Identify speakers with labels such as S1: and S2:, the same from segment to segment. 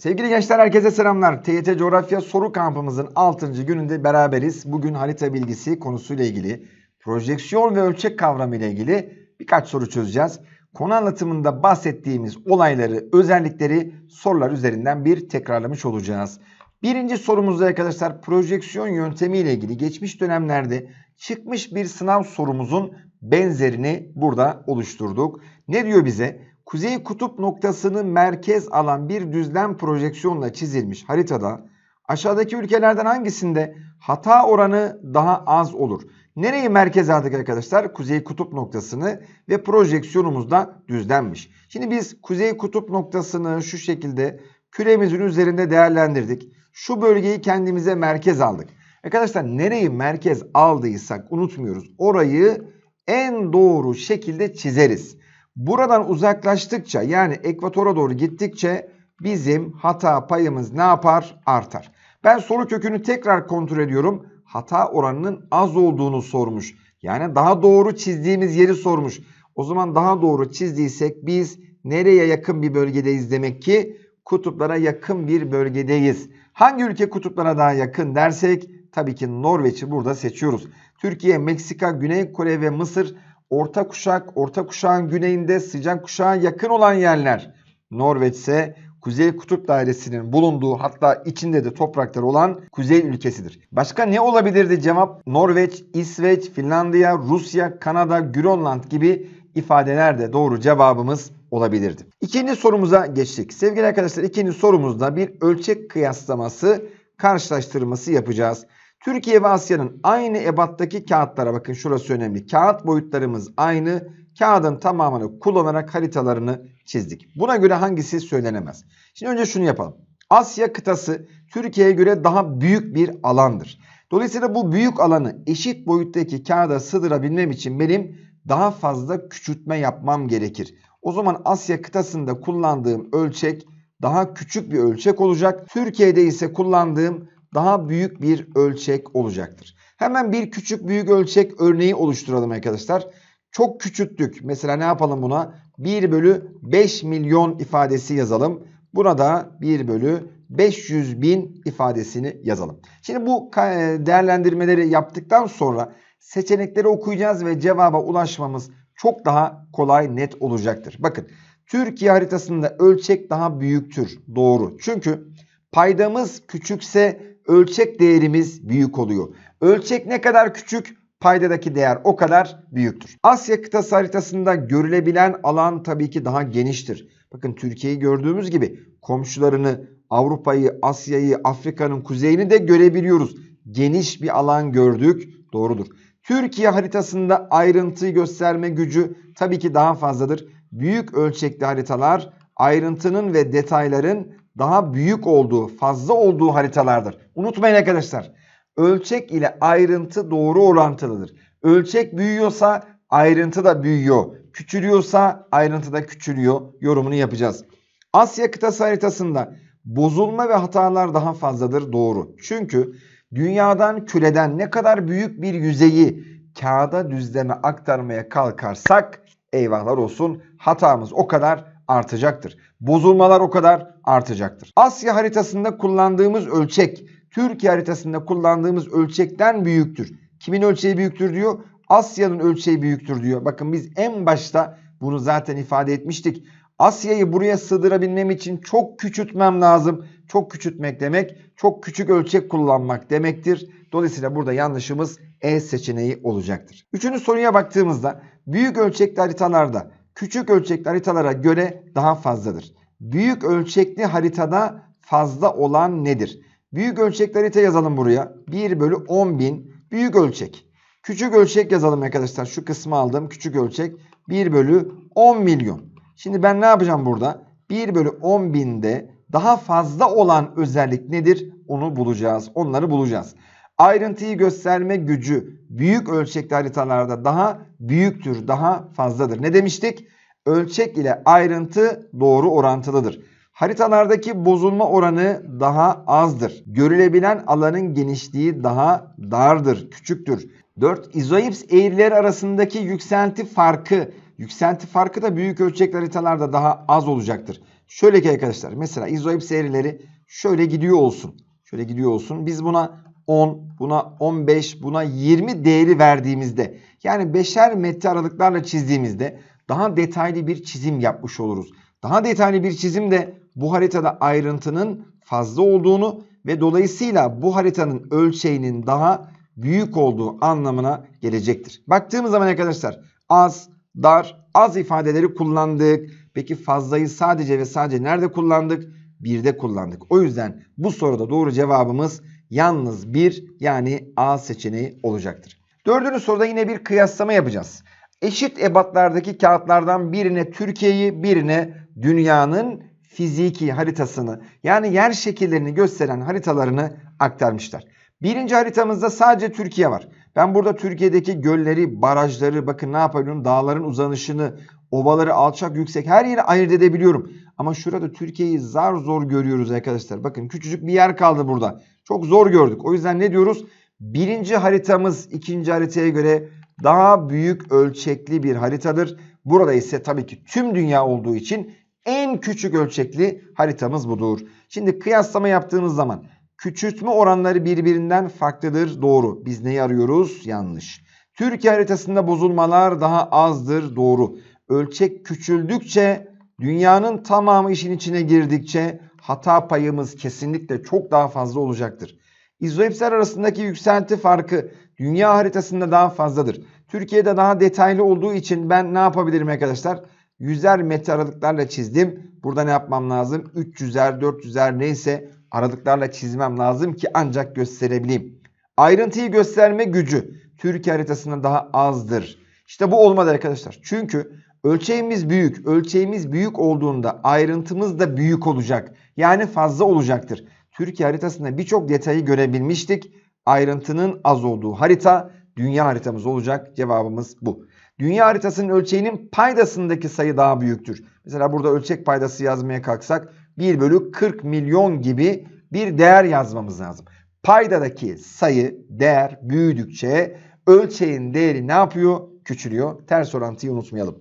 S1: Sevgili gençler herkese selamlar. TYT Coğrafya Soru Kampımızın 6. gününde beraberiz. Bugün harita bilgisi konusuyla ilgili, projeksiyon ve ölçek kavramı ile ilgili birkaç soru çözeceğiz. Konu anlatımında bahsettiğimiz olayları, özellikleri sorular üzerinden bir tekrarlamış olacağız. Birinci sorumuzda arkadaşlar projeksiyon yöntemi ile ilgili geçmiş dönemlerde çıkmış bir sınav sorumuzun benzerini burada oluşturduk. Ne diyor bize? Kuzey kutup noktasını merkez alan bir düzlem projeksiyonla çizilmiş haritada aşağıdaki ülkelerden hangisinde hata oranı daha az olur? Nereyi merkez aldık arkadaşlar? Kuzey kutup noktasını ve projeksiyonumuz da düzlenmiş. Şimdi biz kuzey kutup noktasını şu şekilde küremizin üzerinde değerlendirdik. Şu bölgeyi kendimize merkez aldık. Arkadaşlar nereyi merkez aldıysak unutmuyoruz. Orayı en doğru şekilde çizeriz. Buradan uzaklaştıkça yani ekvatora doğru gittikçe bizim hata payımız ne yapar? Artar. Ben soru kökünü tekrar kontrol ediyorum. Hata oranının az olduğunu sormuş. Yani daha doğru çizdiğimiz yeri sormuş. O zaman daha doğru çizdiysek biz nereye yakın bir bölgedeyiz demek ki? Kutuplara yakın bir bölgedeyiz. Hangi ülke kutuplara daha yakın dersek tabii ki Norveç'i burada seçiyoruz. Türkiye, Meksika, Güney Kore ve Mısır orta kuşak, orta kuşağın güneyinde sıcak kuşağa yakın olan yerler. Norveç ise Kuzey Kutup Dairesi'nin bulunduğu hatta içinde de topraklar olan kuzey ülkesidir. Başka ne olabilirdi cevap? Norveç, İsveç, Finlandiya, Rusya, Kanada, Grönland gibi ifadeler de doğru cevabımız olabilirdi. İkinci sorumuza geçtik. Sevgili arkadaşlar ikinci sorumuzda bir ölçek kıyaslaması karşılaştırması yapacağız. Türkiye ve Asya'nın aynı ebattaki kağıtlara bakın şurası önemli. Kağıt boyutlarımız aynı. Kağıdın tamamını kullanarak haritalarını çizdik. Buna göre hangisi söylenemez? Şimdi önce şunu yapalım. Asya kıtası Türkiye'ye göre daha büyük bir alandır. Dolayısıyla bu büyük alanı eşit boyuttaki kağıda sığdırabilmem için benim daha fazla küçültme yapmam gerekir. O zaman Asya kıtasında kullandığım ölçek daha küçük bir ölçek olacak. Türkiye'de ise kullandığım daha büyük bir ölçek olacaktır. Hemen bir küçük büyük ölçek örneği oluşturalım arkadaşlar. Çok küçülttük. Mesela ne yapalım buna? 1 bölü 5 milyon ifadesi yazalım. Buna da 1 bölü 500 bin ifadesini yazalım. Şimdi bu e, değerlendirmeleri yaptıktan sonra seçenekleri okuyacağız ve cevaba ulaşmamız çok daha kolay net olacaktır. Bakın Türkiye haritasında ölçek daha büyüktür. Doğru. Çünkü paydamız küçükse ölçek değerimiz büyük oluyor. Ölçek ne kadar küçük paydadaki değer o kadar büyüktür. Asya kıtası haritasında görülebilen alan tabii ki daha geniştir. Bakın Türkiye'yi gördüğümüz gibi komşularını Avrupa'yı, Asya'yı, Afrika'nın kuzeyini de görebiliyoruz. Geniş bir alan gördük. Doğrudur. Türkiye haritasında ayrıntıyı gösterme gücü tabii ki daha fazladır. Büyük ölçekli haritalar ayrıntının ve detayların daha büyük olduğu, fazla olduğu haritalardır. Unutmayın arkadaşlar. Ölçek ile ayrıntı doğru orantılıdır. Ölçek büyüyorsa ayrıntı da büyüyor. Küçülüyorsa ayrıntı da küçülüyor. Yorumunu yapacağız. Asya kıtası haritasında bozulma ve hatalar daha fazladır. Doğru. Çünkü dünyadan küreden ne kadar büyük bir yüzeyi kağıda düzleme aktarmaya kalkarsak eyvahlar olsun hatamız o kadar artacaktır. Bozulmalar o kadar artacaktır. Asya haritasında kullandığımız ölçek Türkiye haritasında kullandığımız ölçekten büyüktür. Kimin ölçeği büyüktür diyor? Asya'nın ölçeği büyüktür diyor. Bakın biz en başta bunu zaten ifade etmiştik. Asya'yı buraya sığdırabilmem için çok küçültmem lazım. Çok küçültmek demek çok küçük ölçek kullanmak demektir. Dolayısıyla burada yanlışımız E seçeneği olacaktır. Üçüncü soruya baktığımızda büyük ölçekli haritalarda küçük ölçekli haritalara göre daha fazladır. Büyük ölçekli haritada fazla olan nedir? Büyük ölçekli harita yazalım buraya. 1 bölü 10 bin büyük ölçek. Küçük ölçek yazalım arkadaşlar. Şu kısmı aldım. Küçük ölçek 1 bölü 10 milyon. Şimdi ben ne yapacağım burada? 1 bölü 10 binde daha fazla olan özellik nedir? Onu bulacağız. Onları bulacağız. Ayrıntıyı gösterme gücü büyük ölçekli haritalarda daha büyüktür, daha fazladır. Ne demiştik? Ölçek ile ayrıntı doğru orantılıdır. Haritalardaki bozulma oranı daha azdır. Görülebilen alanın genişliği daha dardır, küçüktür. 4. İzoips eğrileri arasındaki yükselti farkı. Yükselti farkı da büyük ölçekli haritalarda daha az olacaktır. Şöyle ki arkadaşlar mesela izoips eğrileri şöyle gidiyor olsun. Şöyle gidiyor olsun. Biz buna 10, buna 15, buna 20 değeri verdiğimizde yani beşer metre aralıklarla çizdiğimizde daha detaylı bir çizim yapmış oluruz. Daha detaylı bir çizim de bu haritada ayrıntının fazla olduğunu ve dolayısıyla bu haritanın ölçeğinin daha büyük olduğu anlamına gelecektir. Baktığımız zaman arkadaşlar az, dar, az ifadeleri kullandık. Peki fazlayı sadece ve sadece nerede kullandık? Birde kullandık. O yüzden bu soruda doğru cevabımız yalnız bir yani A seçeneği olacaktır. Dördüncü soruda yine bir kıyaslama yapacağız. Eşit ebatlardaki kağıtlardan birine Türkiye'yi birine dünyanın fiziki haritasını yani yer şekillerini gösteren haritalarını aktarmışlar. Birinci haritamızda sadece Türkiye var. Ben burada Türkiye'deki gölleri, barajları bakın ne yapabiliyorum? Dağların uzanışını, ovaları, alçak, yüksek her yeri ayırt edebiliyorum. Ama şurada Türkiye'yi zar zor görüyoruz arkadaşlar. Bakın küçücük bir yer kaldı burada. Çok zor gördük. O yüzden ne diyoruz? Birinci haritamız ikinci haritaya göre daha büyük ölçekli bir haritadır. Burada ise tabii ki tüm dünya olduğu için en küçük ölçekli haritamız budur. Şimdi kıyaslama yaptığımız zaman küçültme oranları birbirinden farklıdır. Doğru. Biz neyi arıyoruz? Yanlış. Türkiye haritasında bozulmalar daha azdır. Doğru. Ölçek küçüldükçe dünyanın tamamı işin içine girdikçe hata payımız kesinlikle çok daha fazla olacaktır. İzoipsler arasındaki yükselti farkı dünya haritasında daha fazladır. Türkiye'de daha detaylı olduğu için ben ne yapabilirim arkadaşlar? Yüzer metre aralıklarla çizdim. Burada ne yapmam lazım? 300'er, 400'er neyse aralıklarla çizmem lazım ki ancak gösterebileyim. Ayrıntıyı gösterme gücü Türkiye haritasında daha azdır. İşte bu olmadı arkadaşlar. Çünkü ölçeğimiz büyük. Ölçeğimiz büyük olduğunda ayrıntımız da büyük olacak. Yani fazla olacaktır. Türkiye haritasında birçok detayı görebilmiştik. Ayrıntının az olduğu harita dünya haritamız olacak. Cevabımız bu. Dünya haritasının ölçeğinin paydasındaki sayı daha büyüktür. Mesela burada ölçek paydası yazmaya kalksak 1 bölü 40 milyon gibi bir değer yazmamız lazım. Paydadaki sayı değer büyüdükçe ölçeğin değeri ne yapıyor? Küçülüyor. Ters orantıyı unutmayalım.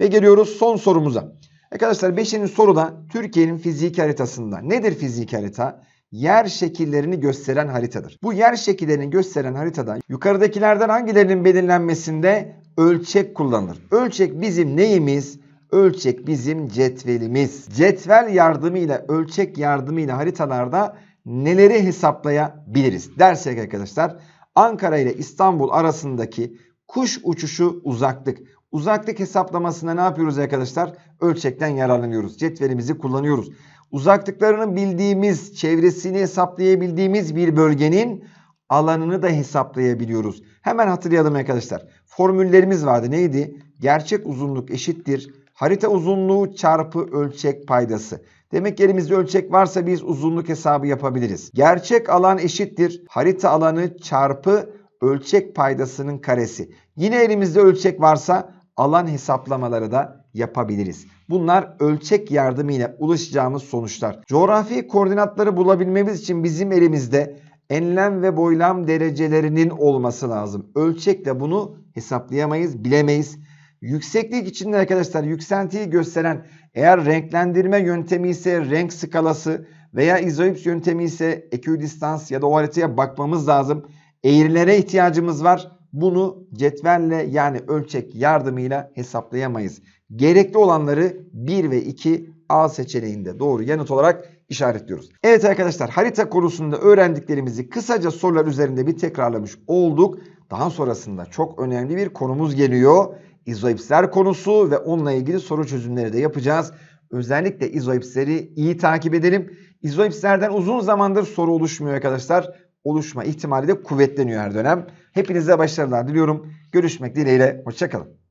S1: Ve geliyoruz son sorumuza. Arkadaşlar 5. soruda Türkiye'nin fiziki haritasında. Nedir fiziki harita? Yer şekillerini gösteren haritadır. Bu yer şekillerini gösteren haritada yukarıdakilerden hangilerinin belirlenmesinde ölçek kullanılır? Ölçek bizim neyimiz? Ölçek bizim cetvelimiz. Cetvel yardımıyla, ölçek yardımıyla haritalarda neleri hesaplayabiliriz? Dersek arkadaşlar Ankara ile İstanbul arasındaki kuş uçuşu uzaklık. Uzaklık hesaplamasında ne yapıyoruz arkadaşlar? Ölçekten yararlanıyoruz. Cetvelimizi kullanıyoruz. Uzaklıklarını bildiğimiz, çevresini hesaplayabildiğimiz bir bölgenin alanını da hesaplayabiliyoruz. Hemen hatırlayalım arkadaşlar. Formüllerimiz vardı. Neydi? Gerçek uzunluk eşittir. Harita uzunluğu çarpı ölçek paydası. Demek ki elimizde ölçek varsa biz uzunluk hesabı yapabiliriz. Gerçek alan eşittir. Harita alanı çarpı ölçek paydasının karesi. Yine elimizde ölçek varsa alan hesaplamaları da yapabiliriz. Bunlar ölçek yardımıyla ulaşacağımız sonuçlar. Coğrafi koordinatları bulabilmemiz için bizim elimizde enlem ve boylam derecelerinin olması lazım. Ölçekle bunu hesaplayamayız, bilemeyiz. Yükseklik için de arkadaşlar yükseltiyi gösteren eğer renklendirme yöntemi ise renk skalası veya izoips yöntemi ise ekvidistans ya da o haritaya bakmamız lazım. Eğrilere ihtiyacımız var. Bunu cetvelle yani ölçek yardımıyla hesaplayamayız. Gerekli olanları 1 ve 2 A seçeneğinde doğru yanıt olarak işaretliyoruz. Evet arkadaşlar harita konusunda öğrendiklerimizi kısaca sorular üzerinde bir tekrarlamış olduk. Daha sonrasında çok önemli bir konumuz geliyor. İzoipsler konusu ve onunla ilgili soru çözümleri de yapacağız. Özellikle izoipsleri iyi takip edelim. İzoipslerden uzun zamandır soru oluşmuyor arkadaşlar. Oluşma ihtimali de kuvvetleniyor her dönem. Hepinize başarılar diliyorum. Görüşmek dileğiyle. Hoşçakalın.